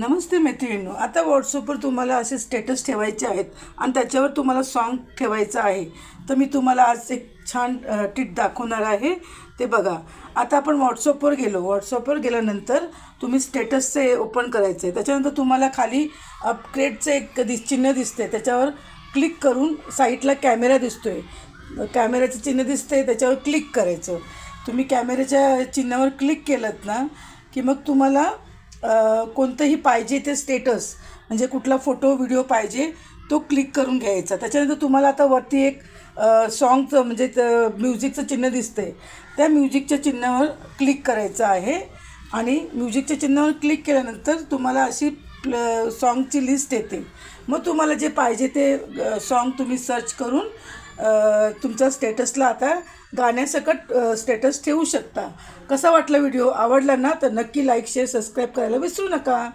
नमस्ते मैत्रिणींनो आता व्हॉट्सअपवर तुम्हाला असे स्टेटस ठेवायचे आहेत आणि त्याच्यावर तुम्हाला सॉन्ग ठेवायचं आहे. तर मी तुम्हाला आज एक छान टिट दाखवणार आहे. ते बघा आता आपण व्हॉट्सअपवर गेलो. व्हॉट्सअपवर गेल्यानंतर तुम्ही स्टेटसचे ओपन करायचं. आहे त्याच्यानंतर तुम्हाला खाली अपग्रेडचं एक दिस चिन्ह दिसते त्याच्यावर क्लिक करून साईटला कॅमेरा दिसतो आहे कॅमेऱ्याचं चिन्ह दिसते त्याच्यावर क्लिक करायचं. तुम्ही कॅमेऱ्याच्या चिन्हावर क्लिक केलं ना की मग तुम्हाला कोणतंही पाहिजे ते स्टेटस म्हणजे कुठला फोटो व्हिडिओ पाहिजे तो क्लिक करून घ्यायचा. त्याच्यानंतर तुम्हाला आता वरती एक सॉन्गचं म्हणजे म्युझिकचं चिन्ह दिसतंय. त्या म्युझिकच्या चिन्हावर क्लिक करायचं आहे. आणि म्युझिकच्या चिन्हावर क्लिक केल्यानंतर तुम्हाला अशी सॉन्गची लिस्ट येते. मग तुम्हाला जे पाहिजे ते सॉन्ग तुम्ही सर्च करून तुमचा तुमच्या स्टेटसला आता गाण्यासकट स्टेटस ठेवू शकता. कसा वाटला व्हिडिओ? आवडला ना? तर नक्की लाईक शेअर सबस्क्राईब करायला विसरू नका.